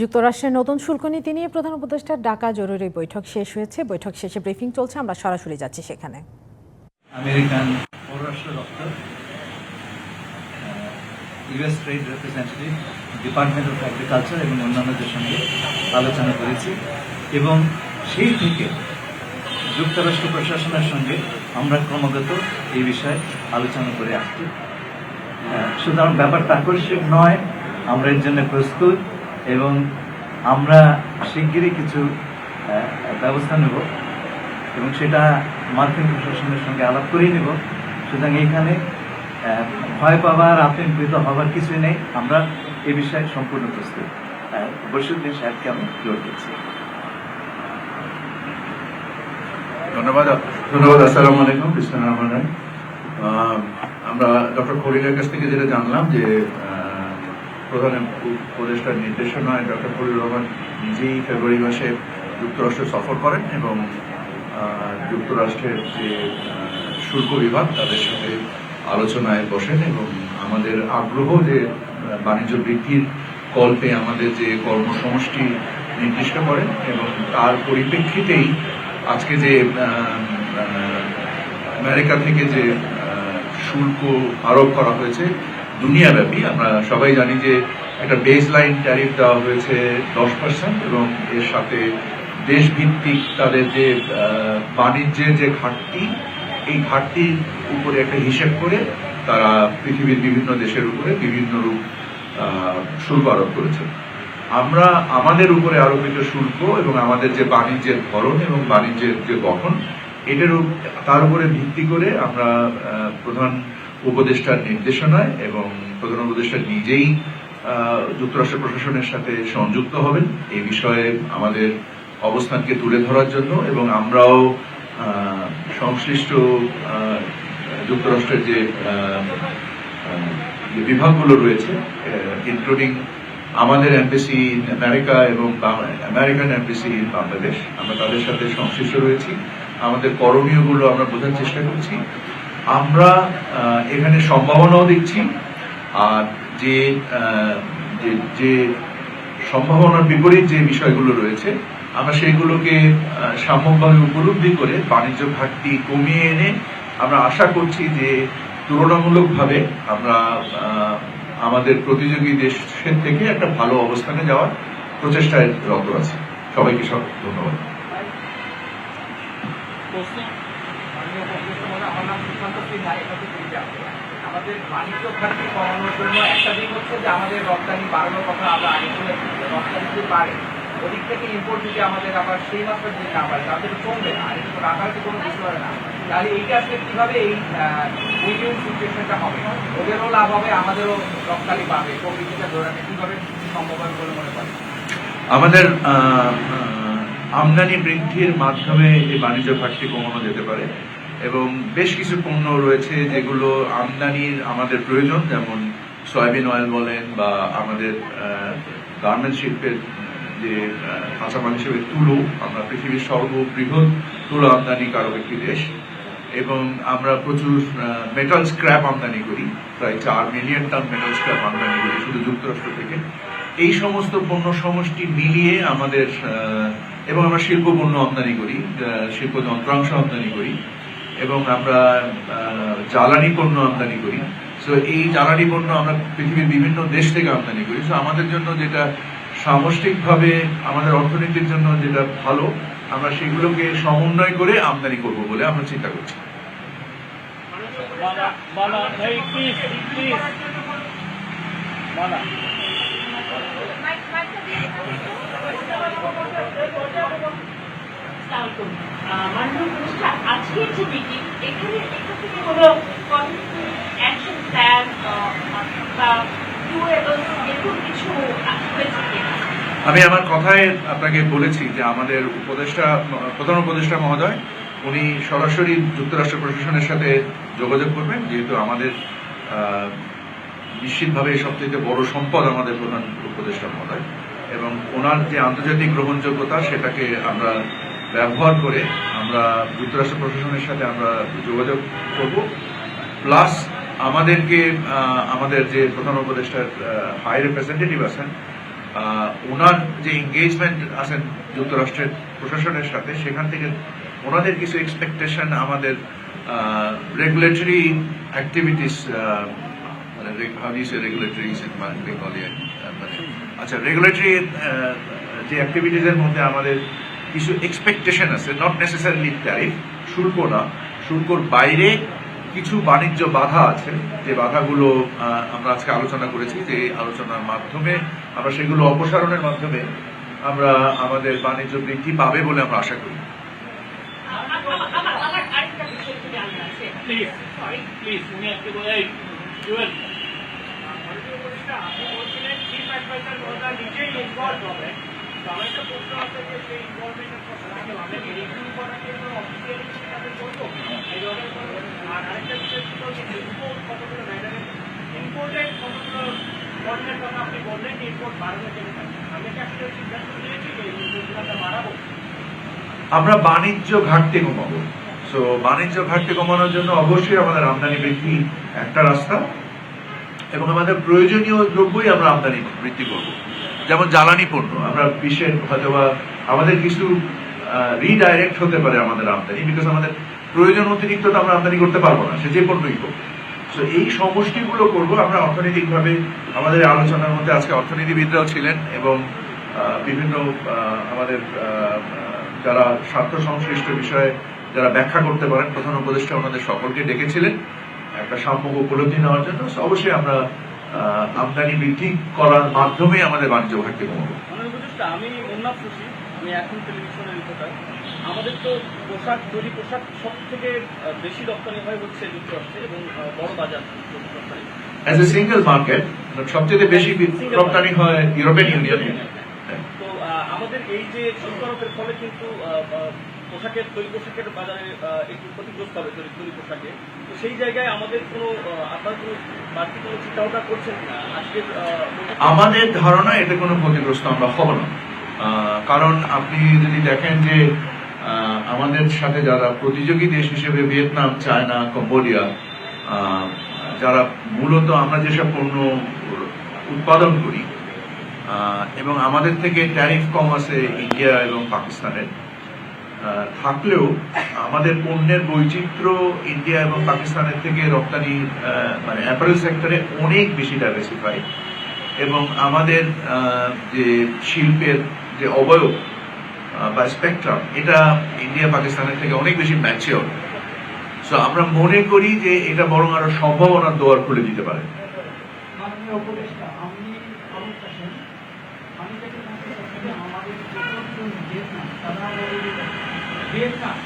যুক্তরাষ্ট্রের নতুন শুল্ক নীতি নিয়ে প্রধান উপদেষ্টার ডাকা জরুরি বৈঠক শেষ হয়েছে। বৈঠক শেষে ব্রিফিং চলছে। আমরা সরাসরি যাচ্ছি সেখানে। আমেরিকান পররাষ্ট্র দপ্তর US trade representative, department of agriculture এবং অন্যান্যদের সঙ্গে আলোচনা করেছি এবং সেই থেকে যুক্তরাষ্ট্র প্রশাসনের সঙ্গে আমরা ক্রমাগত এই বিষয়ে আলোচনা করে আসছি। সুতরাং ব্যাপারটা আকর্ষক নয়। আমরা এর জন্য প্রস্তুত। এবং আমরা শিগগিরই কিছু ব্যবস্থা নেব এবং সেটা মার্কিন প্রশাসনের সঙ্গে আলাপ করেই নেব। সুতরাং আহ, ভয় পাওয়ার আতঙ্কিত হবার কিছু নেই। আমরা এ বিষয়ে সম্পূর্ণ প্রস্তুত। বসুদ্দিন সাহেবকে আমি জোর দিচ্ছি। ধন্যবাদ। ধন্যবাদ। আসসালামু আলাইকুম কৃষ্ণ আমরা ডক্টর খলিলের কাছ থেকে যেটা জানলাম যে প্রধান উপদেষ্টার নির্দেশনায় ডক্টর খলিল রহমান নিজেই ফেব্রুয়ারি মাসে যুক্তরাষ্ট্র সফর করেন এবং যুক্তরাষ্ট্রের যে শুল্ক বিভাগ তাদের সাথে আলোচনায় বসেন এবং আমাদের আগ্রহ যে বাণিজ্য বৃদ্ধির কল্পে আমাদের যে কর্মসমষ্টি নির্দিষ্ট করেন এবং তার পরিপ্রেক্ষিতেই আজকে যে আমেরিকা থেকে যে শুল্ক আরোপ করা হয়েছে দুনিয়াব্যাপী। আমরা সবাই জানি যে একটা বেস লাইন ট্যারিফ দেওয়া হয়েছে দশ পার্সেন্ট এবং এর সাথে দেশভিত্তিক তাদের যে বাণিজ্যের যে ঘাটতি, এই ঘাটতির উপরে একটা হিসেব করে তারা পৃথিবীর বিভিন্ন দেশের উপরে বিভিন্ন রূপ শুল্ক আরোপ করেছে। আমরা আমাদের উপরে আরোপিত শুল্ক এবং আমাদের যে বাণিজ্যের ধরন এবং বাণিজ্যের যে গঠন, এটার তার উপরে ভিত্তি করে আমরা প্রধান উপদেষ্টার নির্দেশনায় এবং প্রধান উপদেষ্টা নিজেই যুক্তরাষ্ট্র প্রশাসনের সাথে সংযুক্ত হবেন। এই বিষয়ে আমাদের অবস্থানকে তুলে ধরার জন্য এবং আমরাও সংশ্লিষ্ট যুক্তরাষ্ট্রের যে বিভাগগুলো রয়েছে ইনক্লুডিং আমাদের এমবেসি ইন আমেরিকা এবং আমেরিকান এমবেসি ইন বাংলাদেশ আমরা তাদের সাথে সংশ্লিষ্ট রয়েছি। আমাদের করণীয়গুলো আমরা বোঝার চেষ্টা করছি। আমরা এখানে সম্ভাবনাও দেখছি। আর যে যে- সম্ভাবনার বিপরীত যে বিষয়গুলো রয়েছে আমরা সেইগুলোকে আহ, সাম্যকভাবে উপলব্ধি করে বাণিজ্য ঘাটতি কমিয়ে এনে আমরা আশা করছি যে তুলনামূলকভাবে আমরা আমাদের প্রতিযোগী দেশের থেকে একটা ভালো অবস্থানে যাওয়ার প্রচেষ্টায় রত আছে। সবাইকে সব ধন্যবাদ। নাম সুশান্ত সিনহা এটা হচ্ছে কুড়িগ্রাম। আমাদের বাণিজ্য ঘাটতি কমানোর জন্য একটা দিক হচ্ছে যে আমাদের রপ্তানি বাড়ানোর কথা আমরা আগে বলেছি যে রপ্তানি যদি বাড়ে, ওদিক থেকে ইম্পোর্ট যদি আমাদের আবার সেই মাত্রা যদি না বাড়ে, তাহলে তো কমবে না, আর এটা তো রাখার কোনো কিছু হয় না। তাহলে এইটা আসলে কীভাবে এই উইন সিচুয়েশনটা হবে? ওদেরও লাভ হবে, আমাদেরও রপ্তানি পাবে প্রকৃতিটা ধরে রাখে কীভাবে সম্ভব হবে বলে মনে করেন? আমাদের আমদানি বৃদ্ধির মাধ্যমে এই বাণিজ্য ঘাটতি কমানো যেতে পারে। এবং বেশ কিছু পণ্য রয়েছে যেগুলো আমদানির আমাদের প্রয়োজন, যেমন সয়াবিন অয়েল বলেন বা আমাদের গার্মেন্ট শিল্পের যে কাঁচামাল হিসেবে তুলো, আমরা পৃথিবীর সর্ববৃহৎ তুলো আমদানিকারক একটি দেশ এবং আমরা প্রচুর মেটাল স্ক্র্যাপ আমদানি করি, প্রায় চার মিলিয়ন টন মেটাল স্ক্র্যাপ আমদানি করি শুধু যুক্তরাষ্ট্র থেকে। এই সমস্ত পণ্য সমষ্টি মিলিয়ে আমাদের এবং আমরা শিল্প পণ্য আমদানি করি শিল্প যন্ত্রাংশ আমদানি করি। এবং আমরা আহ, জ্বালানি পণ্য আমদানি করি। তো এই জ্বালানি পণ্য আমরা পৃথিবীর বিভিন্ন দেশ থেকে আমদানি করি। সো আমাদের জন্য যেটা সামষ্টিকভাবে আমাদের অর্থনীতির জন্য যেটা ভালো আমরা সেগুলোকে সমন্বয় করে আমদানি করব বলে আমরা চিন্তা করছি। মানা আমি আমার কথায় আপনাকে বলেছি যে আমাদের উপদেষ্টা, প্রধান উপদেষ্টা মহোদয়, উনি সরাসরি যুক্তরাষ্ট্র প্রশাসনের সাথে যোগাযোগ করবেন, যেহেতু আমাদের নিশ্চিতভাবে সবচেয়ে বড় সম্পদ আমাদের প্রধান উপদেষ্টা মহোদয়। এবং ওনার যে আন্তর্জাতিক গ্রহণযোগ্যতা, সেটাকে আমরা ব্যবহার করে আমরা যুক্তরাষ্ট্র প্রশাসনের সাথে আমরা যোগাযোগ করব। প্লাস আমাদেরকে আমাদের যে প্রধান উপদেষ্টার হাই রিপ্রেজেন্টেটিভ আছেন ওনার যে এঙ্গেজমেন্ট আছেন যুক্তরাষ্ট্রের প্রশাসনের সাথে, সেখান থেকে ওনাদের কিছু এক্সপেকটেশন আমাদের রেগুলেটরি অ্যাক্টিভিটিস মানে হাউ ডু সে রেগুলেটরিজ মানে আচ্ছা রেগুলেটরি যে অ্যাক্টিভিটিসের মধ্যে আমাদের কিছু এক্সপেকটেশন আছে নট নেসেসারিলি ট্যারিফ শুল্ক না। শুল্কর বাইরে কিছু বাণিজ্য বাধা আছে। যে বাধাগুলো আমরা আজকে আলোচনা করেছি, যে আলোচনার মাধ্যমে আমরা সেগুলো অপসারণের মাধ্যমে আমরা আমাদের বাণিজ্য বৃদ্ধি পাবে বলে আমরা আশা করি। চিফ অ্যাডভাইজার মহোদয় নিজেই ইনভলভ হবে আমার বাণিজ্য ঘাটতি কমাবো। সো বাণিজ্য ঘাটতি কমানোর জন্য অবশ্যই আমাদের আমদানি বৃদ্ধি একটা রাস্তা এবং আমাদের প্রয়োজনীয় দ্রব্যই আমরা আমদানি বৃদ্ধি করব। যেমন জ্বালানি পণ্য, আমরা বিশ্বের হয়তোবা, আমাদের কিছু রিডাইরেক্ট হতে পারে আমাদের আমদানি বিকজ আমাদের প্রয়োজন অতিরিক্ত তো আমরা আমদানি করতে পারব না, সে যে পণ্যই হোক। তো এই সমষ্টিগুলো করব, আমরা অর্থনৈতিকভাবে, আমাদের আলোচনার মধ্যে আজকে অর্থনীতিবিদরাও ছিলেন এবং বিভিন্ন আমাদের যারা স্বার্থ সংশ্লিষ্ট বিষয়ে যারা ব্যাখ্যা করতে পারেন, প্রধান উপদেষ্টা ওনাদের সকলকে ডেকেছিলেন, একটা সাম্যক উপলব্ধি নেওয়ার জন্য। অবশ্যই আমরা আমদানি বৃদ্ধি করার মাধ্যমে আমাদের বাণিজ্য ঘাটতি কমাবো আমি মোন্নাফ খুশি আমি এখন টেলিভিশনের রিপোর্টার আমাদের তো পোশাক তৈরি পোশাক সব থেকে বেশি রপ্তানি হয় হচ্ছে যুক্তরাষ্ট্রে এবং বড় বাজার অ্যাজ এ সিঙ্গেল মার্কেট সবচেয়ে বেশি রপ্তানি হয় ইউরোপিয়ান ইউনিয়নে তো আহ, আমাদের এই যে শুল্কারোপের ফলে কিন্তু পোশাকের তৈরি পোশাকের বাজারে একটু ক্ষতিগ্রস্ত হবে তৈরি পোশাকে। তো সেই জায়গায় আমাদের কোনো আপনার কোনো বাড়তি কোনো চিন্তাভাবনা করছেন আজকের আমাদের ধারণা এতে কোনো ক্ষতিগ্রস্ত আমরা হব না। কারণ আপনি যদি দেখেন যে আমাদের সাথে যারা প্রতিযোগী দেশ হিসেবে ভিয়েতনাম, চায়না, কম্বোডিয়া যারা মূলত আমরা যেসব পণ্য উৎপাদন করি এবং আমাদের থেকে ট্যারিফ কম আছে ইন্ডিয়া এবং পাকিস্তানের থাকলেও আমাদের পণ্যের বৈচিত্র্য ইন্ডিয়া এবং পাকিস্তানের থেকে রপ্তানি মানে অ্যাপারেল সেক্টরে অনেক বেশি ডাইভার্সিফাই এবং আমাদের যে শিল্পের যে অবয়ব বা স্পেকট্রাম এটা ইন্ডিয়া, পাকিস্তানের থেকে অনেক বেশি ম্যাচিওর সো আমরা মনে করি যে এটা বরং আরও সম্ভাবনার দোয়ার খুলে দিতে পারে। আমাদের ভিয়েতনাম।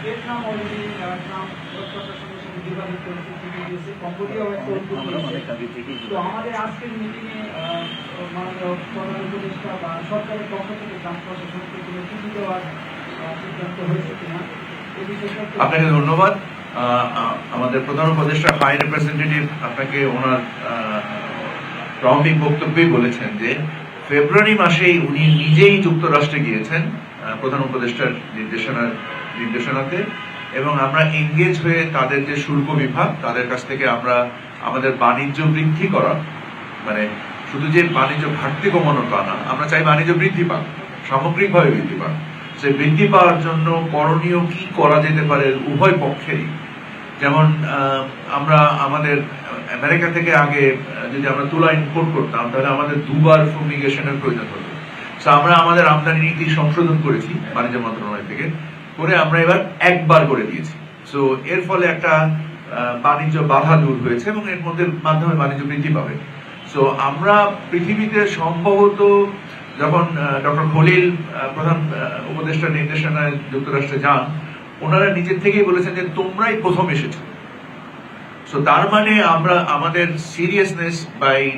ভিয়েতনাম অলরেডি ট্রাম্প প্রশাসনের সঙ্গে যোগাযোগ দিয়েছে কম্বোডিয়াও একটা উদ্যোগ তো আমাদের আজকের মিটিংয়ে মাননীয় প্রধান উপদেষ্টা বা সরকারের পক্ষ থেকে ট্রাম্প প্রশাসনকে কোনো চিঠি দেওয়ার সিদ্ধান্ত হয়েছে কিনা আপনাকে ধন্যবাদ। আমাদের প্রধান উপদেষ্টা হাই রিপ্রেজেন্টেটিভ আপনাকে ওনার আহ, প্রারম্ভিক বক্তব্যেই বলেছেন যে ফেব্রুয়ারি মাসেই উনি নিজেই যুক্তরাষ্ট্রে গিয়েছেন। প্রধান উপদেষ্টার নির্দেশনা নির্দেশনাতে। এবং আমরা এঙ্গেজ হয়ে তাদের যে শুল্ক বিভাগ, তাদের কাছ থেকে আমরা আমাদের বাণিজ্য বৃদ্ধি করা মানে শুধু যে বাণিজ্য ঘাটতি কমানো তা না, আমরা চাই বাণিজ্য বৃদ্ধি পাক, সামগ্রিকভাবে বৃদ্ধি পাক। সে বৃদ্ধি পাওয়ার জন্য করণীয় কি করা যেতে পারে উভয় পক্ষেই যেমন আমরা আমাদের আমেরিকা থেকে আগে যদি আমরা তুলা ইম্পোর্ট করতাম, তাহলে আমাদের দুবার ফুমিগেশনের প্রয়োজন হতো। আমরা আমাদের আমদানি নীতি সংশোধন করেছি বাণিজ্য মন্ত্রণালয় থেকে করে আমরা এবার একবার করে দিয়েছি। সো এর ফলে একটা বাণিজ্য বাধা দূর হয়েছে এবং এর মধ্যে মাধ্যমে বাণিজ্য বৃদ্ধি পাবে। সো আমরা পৃথিবীতে সম্ভবত যখন ডক্টর খলিল প্রধান আহ, উপদেষ্টার নির্দেশনায় যুক্তরাষ্ট্রে যান ওনারা নিজের থেকেই বলেছেন যে তোমরাই প্রথম এসেছ। সো তার মানে আমরা আমাদের সিরিয়াসনেস বাই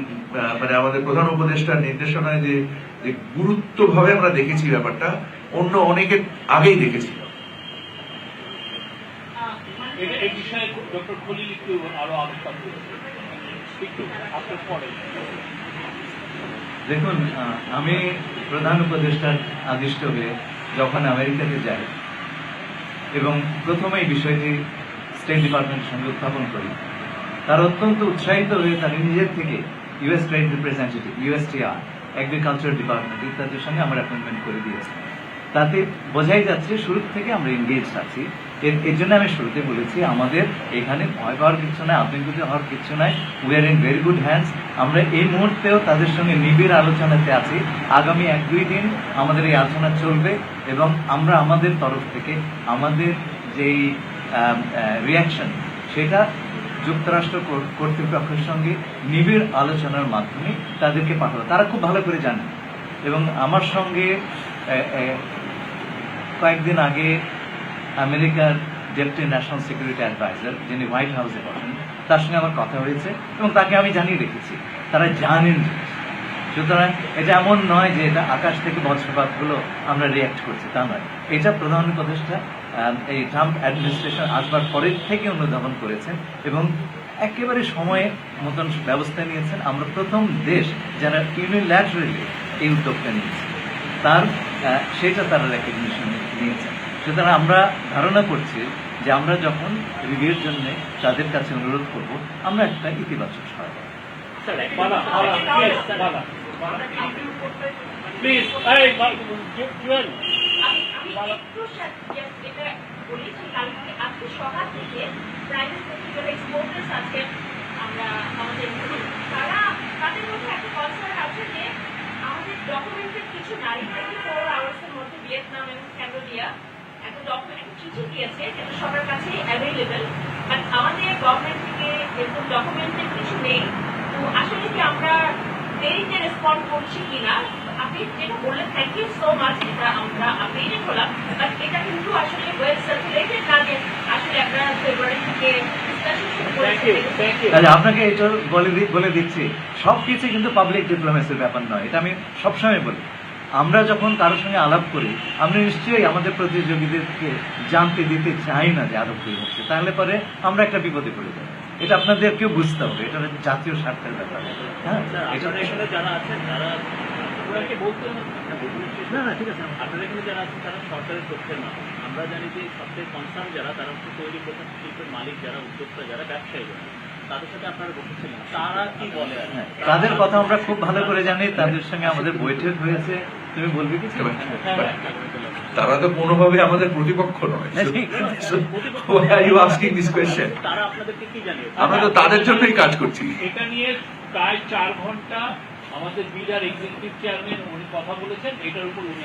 মানে আমাদের প্রধান উপদেষ্টার নির্দেশনায় যে যে গুরুত্বভাবে আমরা দেখেছি ব্যাপারটা অন্য অনেকের আগেই দেখেছি আহ, মাননীয় এটা এই বিষয়ে ডক্টর খলিল একটু আরও আলোচনা একটু আপনার পরে। দেখুন আমি প্রধান উপদেষ্টার আদিষ্ট হয়ে যখন আমেরিকাতে যাই এবং প্রথমে এই বিষয়টি স্টেট ডিপার্টমেন্টের সঙ্গে উত্থাপন করি তার অত্যন্ত উৎসাহিত হয়ে তার নিজের থেকে US trade representative USTR agriculture department ইত্যাদির সঙ্গে আমার অ্যাপয়েন্টমেন্ট করে দিয়েছে। তাতে বোঝাই যাচ্ছে শুরু থেকে আমরা এনগেজ আছি। এর এর জন্য আমি শুরুতে বলেছি, আমাদের এখানে ভয় পাওয়ার কিছু নাই, আতঙ্কিত হওয়ার কিছু নাই। We are in very good hands আমরা এই মুহূর্তেও তাদের সঙ্গে নিবিড় আলোচনাতে আছি। আগামী এক, দুই দিন আমাদের এই আলোচনা চলবে এবং আমরা আমাদের তরফ থেকে আমাদের যেই রিয়াকশন সেটা যুক্তরাষ্ট্র কর- কর্তৃপক্ষের সঙ্গে নিবিড় আলোচনার মাধ্যমে তাদেরকে পাঠাবো তারা খুব ভালো করে জানে। এবং আমার সঙ্গে কয়েকদিন আগে আমেরিকার ডেপুটি ন্যাশনাল সিকিউরিটি অ্যাডভাইজার যিনি হোয়াইট হাউসে বসেন, তার সঙ্গে আমার কথা হয়েছে এবং তাকে আমি জানিয়ে রেখেছি। তারা জানেন সুতরাং এটা এমন নয় যে এটা আকাশ থেকে বজ্রপাতগুলো আমরা রিয়াক্ট করছি, তা নয়। এটা প্রধান উপদেষ্টা এই ট্রাম্প অ্যাডমিনিস্ট্রেশন আসবার পরের থেকে অনুধাবন করেছেন এবং একেবারে সময়ে মতন ব্যবস্থা নিয়েছেন আমরা প্রথম দেশ যারা ইউনিল্যাটারালি এই উদ্যোগটা নিয়েছে তার সেটা তারা রেকগনিশন নিয়েছেন সুতরাং আমরা ধারণা করছি যে আমরা যখন রিভিউর জন্য তাদের কাছে অনুরোধ করব আমরা একটা ইতিবাচক সহায়তা প্লিজ আমরা আমাদের। তারা তাদের আছে যে আমাদের ডকুমেন্টের কিছু নারী টোয়েন্টি ফোর ভিয়েতনাম এবং ক্যাম্বোডিয়া একটা ডকুমেন্ট চিঠি দিয়েছে যেটা সবার কাছে অ্যাভেলেবেল বাট আমাদের গভর্নমেন্ট থেকে এরকম ডকুমেন্টের কিছু নেই তো আসলে কি আমরা দেরিতে রেসপন্ড করছি কিনা আপনি যেটা বললেন থ্যাংক ইউ সো মাচ এটা আমরা আপডেটেড হলাম। বাট এটা কিন্তু আসলে ওয়েব সার্কুলেটেড না যে আসলে আমরা ফেব্রুয়ারি থেকে তাহলে আপনাকে এটা বলে বলে দিচ্ছি সব কিছু কিন্তু পাবলিক ডিপ্লোমেসির ব্যাপার নয় এটা আমি সবসময় বলি। আমরা যখন কারোর সঙ্গে আলাপ করি আমরা নিশ্চয়ই আমাদের প্রতিযোগীদেরকে জানতে দিতে চাই না যে আরব হয়ে হচ্ছে। তাহলে পরে আমরা একটা বিপদে পড়ে যাই। এটা আপনাদেরকেও বুঝতে হবে এটা হচ্ছে জাতীয় স্বার্থের ব্যাপার। হ্যাঁ? স্যার এটা আপনারা এখানে যারা আছেন তারা ওনাকে বলতে না। না ঠিক আছে। আপনারা এখানে যারা আছেন তারা সরকারের তথ্যের মানুষ আমরা জানি যে সবচেয়ে কনসার্ন যারা তারা হচ্ছে তৈরি পোশাক শিল্পের মালিক যারা উদ্যোক্তা যারা ব্যবসায়ী যারা। তাদের সাথে আপনারা বসেছিলেন তারা কি বলে? হ্যাঁ, তাদের কথা আমরা খুব ভালো করে জানি। তাদের সঙ্গে আমাদের বৈঠক হয়েছে। তুমি বলবে কি হ্যাঁ, হ্যাঁ, তারা তো কোনোভাবে আমাদের প্রতিপক্ষ নয়। আমরা তো তাদের জন্যই কাজ করছি। এটা নিয়ে প্রায় চার ঘণ্টা আমাদের বিডার এক্সিকিউটিভ চেয়ারম্যান উনি কথা বলেছেন, এটার উপর উনি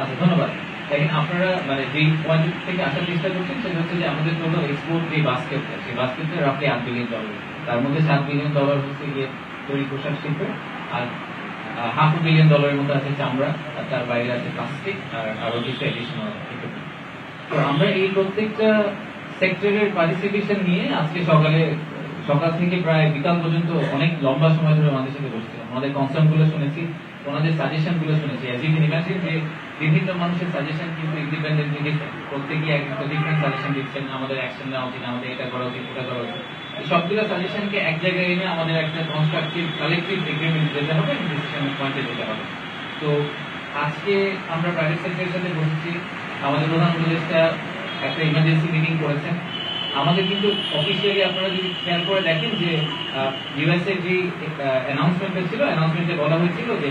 আচ্ছা ধন্যবাদ। দেখেন, আপনারা মানে যেই পয়েন্ট থেকে আসার চেষ্টা করছেন, সেটা হচ্ছে যে আমাদের এক্সপোর্ট যে সেই বাস্কেটটা আট বিলিয়ন ডলার তার মধ্যে সাত বিলিয়ন ডলার হচ্ছে গিয়ে তৈরি পোশাক শিল্প, আর হাফ বিলিয়ন ডলারের মধ্যে আছে চামড়া, আর তার বাইরে আছে প্লাস্টিক আর আরও কিছু এডিশনাল তো আমরা এই প্রত্যেকটা সেক্টরের পার্টিসিপেশন নিয়ে আজকে সকালে সকাল থেকে প্রায় বিকাল পর্যন্ত অনেক লম্বা সময় ধরে আমাদের সাথে বসছিলাম আমাদের কনসার্নগুলো শুনেছি, ওনাদের সাজেশনগুলো শুনেছি অ্যাজ ইউ যে বিভিন্ন মানুষের সাজেশন কিন্তু ইন্ডিপেন্ডেন্টলি দিচ্ছেন প্রত্যেকেই এক ডিফারেন্ট সাজেশন দিচ্ছেন, আমাদের অ্যাকশন নেওয়া উচিত, আমাদের এটা করা উচিত ওটা করা উচিত। সবগুলো সাজেশনকে এক জায়গায় এনে আমাদের একটা কনস্ট্রাকটিভ কালেকটিভ এগ্রিমেন্ট যেতে হবে এবং ডিসিশনের পয়েন্টে যেতে হবে। তো আজকে আমরা প্রাইভেট সেক্টরের সাথে বসছি। আমাদের প্রধান উপদেষ্টা একটা ইমার্জেন্সি মিটিং করেছেন। আমাদের কিন্তু অফিসিয়ালি আপনারা যদি খেয়াল করে দেখেন যে ইউএসএ যে অ্যানাউন্সমেন্টটা ছিল অ্যানাউন্সমেন্টে বলা হয়েছিল যে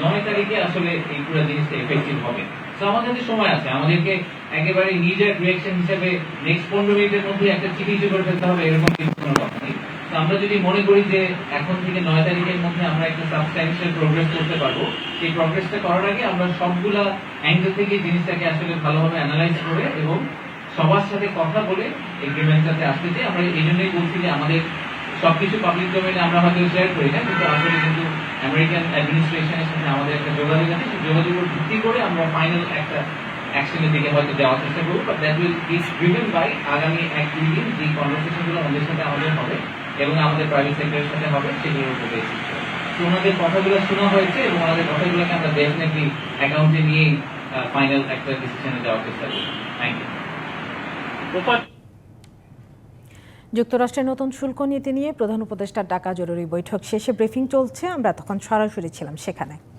নয় তারিখে আসলে এই পুরো জিনিসটা এফেক্টিভ হবে। তো আমাদের হাতে সময় আছে, আমাদেরকে একেবারে নিজের রিয়েকশন হিসেবে নেক্সট পনেরো মিনিটের মধ্যে একটা চিঠি ইস্যু করে ফেলতে হবে, এরকম কিন্তু কোনো কথা নেই। তো আমরা যদি মনে করি যে এখন থেকে নয় তারিখের মধ্যে আমরা একটা সাবস্ট্যান্সিয়াল প্রোগ্রেস করতে পারব, সেই প্রোগ্রেসটা করার আগে আমরা সবগুলা অ্যাঙ্গেল থেকে জিনিসটাকে আসলে ভালোভাবে অ্যানালাইজ করে এবং সবার সাথে কথা বলে এগ্রিমেন্টটাতে আসতে চাই। আমরা এই জন্যই বলছি যে আমাদের সবকিছু পাবলিক ডোমেইনে আমরা হয়তো শেয়ার করি না, কিন্তু আসলে কিন্তু আমেরিকান অ্যাডমিনিস্ট্রেশনের সাথে আমাদের একটা যোগাযোগ আছে। সেই যোগাযোগের ভিত্তি করে আমরা ফাইনাল একটা অ্যাকশনের দিকে হয়তো যাওয়ার চেষ্টা করব। But that will be driven by আগামী এক দুই দিন যে কনভারসেশনগুলো আমাদের সাথে আমাদের হবে এবং আমাদের প্রাইভেট সেক্টরের সাথে হবে সেগুলোর উপর। তো ওনাদের কথাগুলো শোনা হয়েছে এবং ওনাদের কথাগুলোকে আমরা ডেফিনেটলি অ্যাকাউন্টে নিয়েই ফাইনাল একটা ডিসিশনে যাওয়ার চেষ্টা করব। থ্যাংক ইউ যুক্তরাষ্ট্রের নতুন শুল্ক নীতি নিয়ে প্রধান উপদেষ্টার ডাকা জরুরি বৈঠক শেষে ব্রিফিং চলছে। আমরা তখন সরাসরি ছিলাম সেখানে।